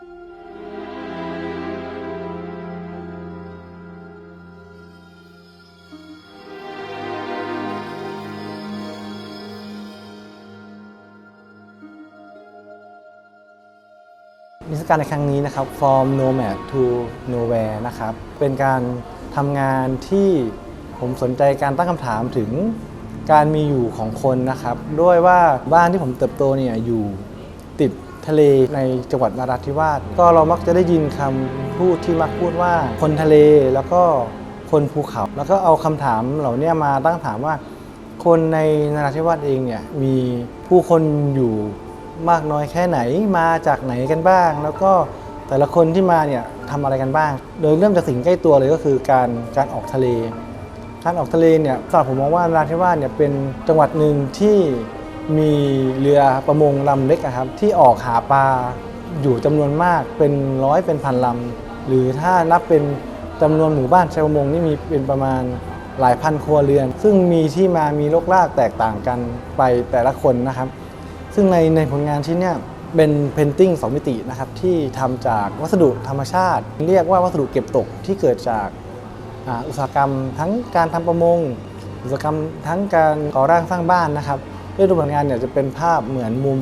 นิทรรศการในครั้งนี้นะครับ From Nomad to Nowhere นะครับ เป็นการทำงานที่ผมสนใจการตั้งคำถามถึงการมีอยู่ของคนนะครับ ด้วยว่าบ้านที่ผมเติบโตเนี่ยอยู่ติด ทะเลในจังหวัดนราธิวาสก็เรามักจะได้ยินคำพูดที่มักพูดว่าคนทะเลแล้วก็คนภูเขา แล้วก็เอาคำถามเหล่านี้มาตั้งถามว่า คนในนราธิวาสเองเนี่ยมีผู้คนอยู่มากน้อยแค่ไหนมาจากไหนกันบ้าง แล้วก็แต่ละคนที่มาเนี่ยทำอะไรกันบ้าง โดยเริ่มจากสิ่งใกล้ตัวเลยก็คือการการออกทะเล การออกทะเลเนี่ยสำหรับผมมองว่านราธิวาสเนี่ยเป็นจังหวัดหนึ่งที่ มีเรือประมงลำเล็กอะครับ ที่ออกหาปลาอยู่จำนวนมากเป็นร้อยเป็นพันลำหรือถ้านับเป็นจำนวนหมู่บ้านชาวประมงนี่มีเป็นประมาณหลายพันครัวเรือน ซึ่งมีที่มามีลกลากแตกต่างกันไปแต่ละคนนะครับ ซึ่งในในผลงานชิ้นนี่ยเป็นเพนติ้งสองมิตินะครับที่ทำจากวัสดุธรรมชาติ เรียกว่าวัสดุเก็บตกที่เกิดจากอุตสาหกรรมทั้งการทำประมง อุตสาหกรรมทั้งการก่อร่างสร้างบ้านนะครับ ด้วยรูปแบบงานเนี่ยจะเป็นภาพเหมือนมุม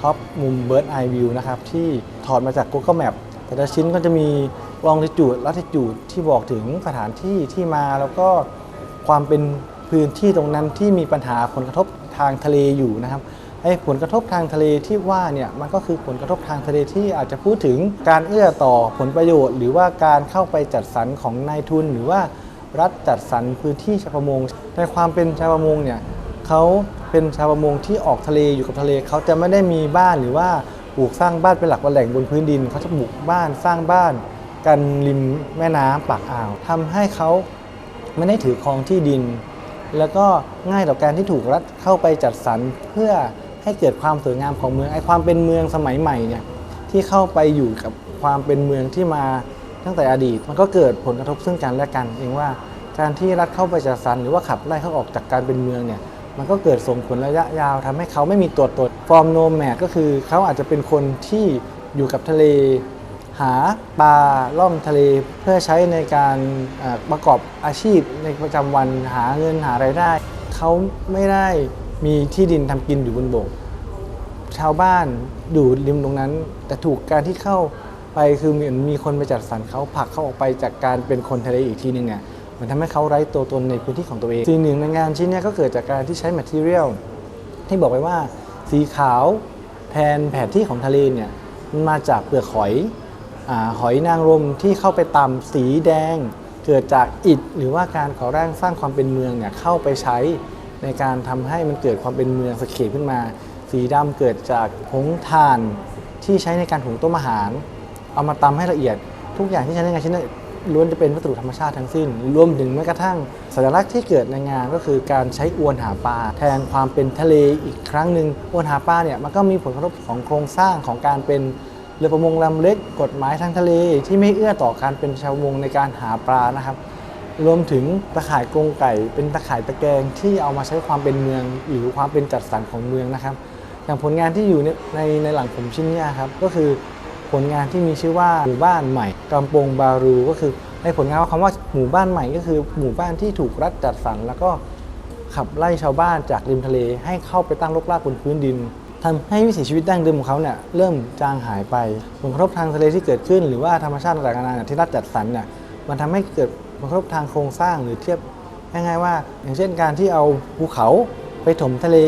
ท็อปมุมเบิร์ดไอวิวนะครับที่ถอดมาจาก Google Map แต่ละชิ้นก็จะมีลองทิจูดลัติจูดที่บอกถึงสถานที่ที่มาแล้วก็ความเป็นพื้นที่ตรงนั้นที่มีปัญหาผลกระทบทางทะเลอยู่นะครับไอ้ผลกระทบทางทะเลที่ว่าเนี่ยมันก็คือผลกระทบทางทะเลที่อาจจะพูดถึงการเอื้อต่อผลประโยชน์ หรือว่าการเข้าไปจัดสรรของนายทุน หรือว่ารัฐจัดสรรพื้นที่ชาวประมง ในความเป็นชาวประมงเนี่ยเขา เป็นชาวประมงที่ออกทะเลอยู่กับทะเลเขาจะไม่ได้มีบ้านหรือว่าปลูกสร้างบ้านเป็นหลักเป็นแหล่งบนพื้นดินเขาจะปลูกบ้านสร้างบ้านกันริมแม่น้ำปากอ่าวทำให้เขาไม่ได้ถือครองที่ดิน แล้วก็ง่ายต่อการที่ถูกรัฐเข้าไปจัดสรรเพื่อให้เกิดความสวยงามของเมืองไอความเป็นเมืองสมัยใหม่เนี่ยที่เข้าไปอยู่กับความเป็นเมืองที่มาตั้งแต่อดีต มันก็เกิดผลกระทบซึ่งกันและกัน เองว่าการที่รัฐเข้าไปจัดสรรหรือว่าขับไล่เขาออกจากการเป็นเมืองเนี่ย มันก็เกิดส่งผลระยะยาวทำให้เขาไม่มีตัวตนฟอร์มโนแมดก็คือเขาอาจจะเป็นคนที่อยู่กับทะเล หาปลาล่องทะเลเพื่อใช้ในการประกอบอาชีพในประจำวันหาเงินหารายได้ เขาไม่ได้มีที่ดินทำกินอยู่บนบกชาวบ้านอยู่ริมตรงนั้น แต่ถูกการที่เข้าไปคือเหมือนมีคนไปจัดสรรเขาผลักเขาออกไปจากการเป็นคนทะเลอีกทีหนึงเนี่ย มันทำให้เขาไร้ตัวตนในพื้นที่ของตัวเองสิ่งหนึ่งในงานชิ้นนี้ก็เกิดจากการที่ใช้ material ที่บอกไปว่า สีขาวแทนแผนที่ของทะเลเนี่ยมันมาจากเปลือกหอยอหอยนางรมที่เข้าไปตำสีแดง เกิดจากอิฐหรือว่าการก่อร่างสร้างความเป็นเมืองเนี่ยเข้าไปใช้ในการทำให้มันเกิดความเป็นเมืองสเคปขึ้นมา สีดำเกิดจากผงถ่านที่ใช้ในการหุงต้มอาหาร เอามาตำให้ละเอียด ทุกอย่างที่ใช้ในงานชิ้นนั้น ล้วนจะเป็นวัสดุธรรมชาติทั้งสิ้น รวมถึงแม้กระทั่งสัญลักษณ์ที่เกิดในงานก็คือการใช้อวนหาปลาแทนความเป็นทะเลอีกครั้งหนึ่งอวนหาปลาเนี่ยมันก็มีผลกระทบของโครงสร้างของการเป็นเรือประมงลำเล็กกฎหมายทางทะเลที่ไม่เอื้อต่อการเป็นชาวประมงในการหาปลานะครับ รวมถึงตะข่ายกรงไก่ เป็นตะข่ายตะแกรงที่เอามาใช้ความเป็นเมืองหรือความเป็นจัดสรรของเมืองนะครับ อย่างผลงานที่อยู่ในในในหลังผมชิ้นนี้ครับก็คือ ผลงานที่มีชื่อว่าหมู่บ้านใหม่กำปงบารู ก็คือในผลงานว่าคำว่าหมู่บ้านใหม่ก็คือ หมู่บ้านที่ถูกรัฐจัดสรรแล้วก็ขับไล่ชาวบ้านจากริมทะเลให้เข้าไปตั้งรกรากบนพื้นดินทำให้วิถีชีวิตดั้งเดิมของเขาเนี่ยเริ่มจางหายไปผลกระทบทางทะเลที่เกิดขึ้น หรือว่าธรรมชาติต่างๆนาที่รัฐจัดสรรเนี่ยมันทำให้เกิดผลกระทบทางโครงสร้างหรือเทียบง่ายๆว่า อย่างเช่นการที่เอาภูเขาไปถมทะเล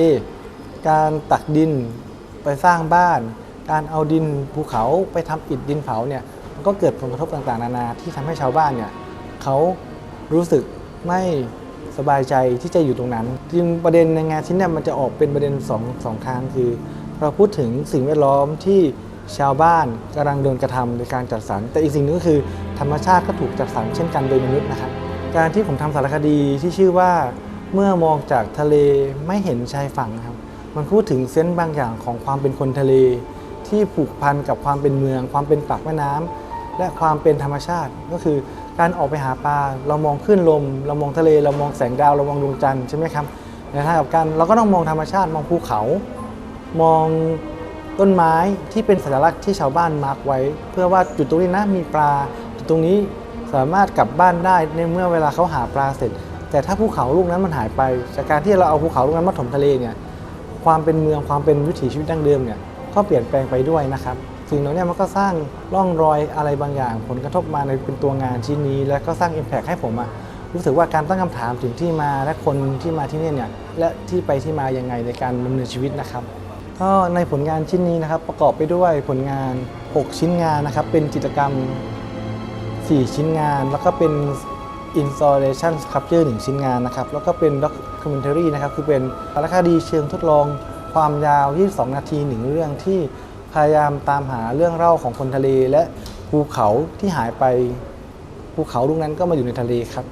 การตักดินไปสร้างบ้าน การเอาดินภูเขาไปทำอิฐดินเผาเนี่ยมันก็เกิดผลกระทบต่างๆ นานาที่ทำให้ชาวบ้านเนี่ยเขารู้สึกไม่สบายใจที่จะอยู่ตรงนั้นจริงประเด็นในงานชิ้นนี่ยมันจะออกเป็นประเด็นสองสองทางคือ เราพูดถึงสิ่งแวดล้อมที่ชาวบ้านกำลังโดนกระทำในการจัดสรร แต่อีกสิ่งหนึงก็คือธรรมชาติก็ถูกจัดสรรเช่นกันโดยมนุษย์นะครับการที่ผมทำสารคดีที่ชื่อว่าเมื่อมองจากทะเลไม่เห็นชายฝั่งครับ มันพูดถึงเซนส์บางอย่างของความเป็นคนทะเล ที่ผูกพันกับความเป็นเมือง ความเป็นปากแม่น้ำและความเป็นธรรมชาติ ก็คือการออกไปหาปลาเรามองขึ้นลม เรามองทะเลเรามองแสงดาวเรามองดวงจันทร์ใช่ไหมครับในทางกลับกันเราก็ต้องมองธรรมชาติมองภูเขา มองต้นไม้ที่เป็นสัญลักษณ์ที่ชาวบ้านมาร์กไว้ เพื่อว่าจุดตรงนี้นะมีปลาจุดตรงนี้สามารถกลับบ้านได้ในเมื่อเวลาเขาหาปลาเสร็จ แต่ถ้าภูเขาลูกนั้นมันหายไป จากการที่เราเอาภูเขาลูกนั้นมาถมทะเลเนี่ยความเป็นเมืองความเป็นวิถีชีวิตดั้งเดิมเนี่ย ก็เปลี่ยนแปลงไปด้วยนะครับสิ่งเหล่านี้มันก็สร้างร่องรอยอะไรบางอย่าง ผลกระทบมาในเป็นตัวงานชิ้นนี้ และก็สร้าง Impact ให้ผมอะรู้สึกว่าการตั้งคำถามถึงที่มาและคนที่มาที่นี่เนี่ยและที่ไปที่มายังไงในการดำเนินชีวิตนะครับ ก็ในผลงานชิ้นนี้นะครับประกอบไปด้วยผลงาน 6 ชิ้นงานนะครับ เป็นจิตรกรรม 4 ชิ้นงาน แล้วก็เป็น installation sculpture 1ชิ้นงานนะครับแล้วก็เป็น documentary นะครับคือเป็นสารคดีเชิงทดลอง ความยาว 22 นาทีหนึ่งเรื่องที่พยายามตามหาเรื่องเล่าของคนทะเลและภูเขาที่หายไปภูเขาลูกนั้นก็มาอยู่ในทะเลครับ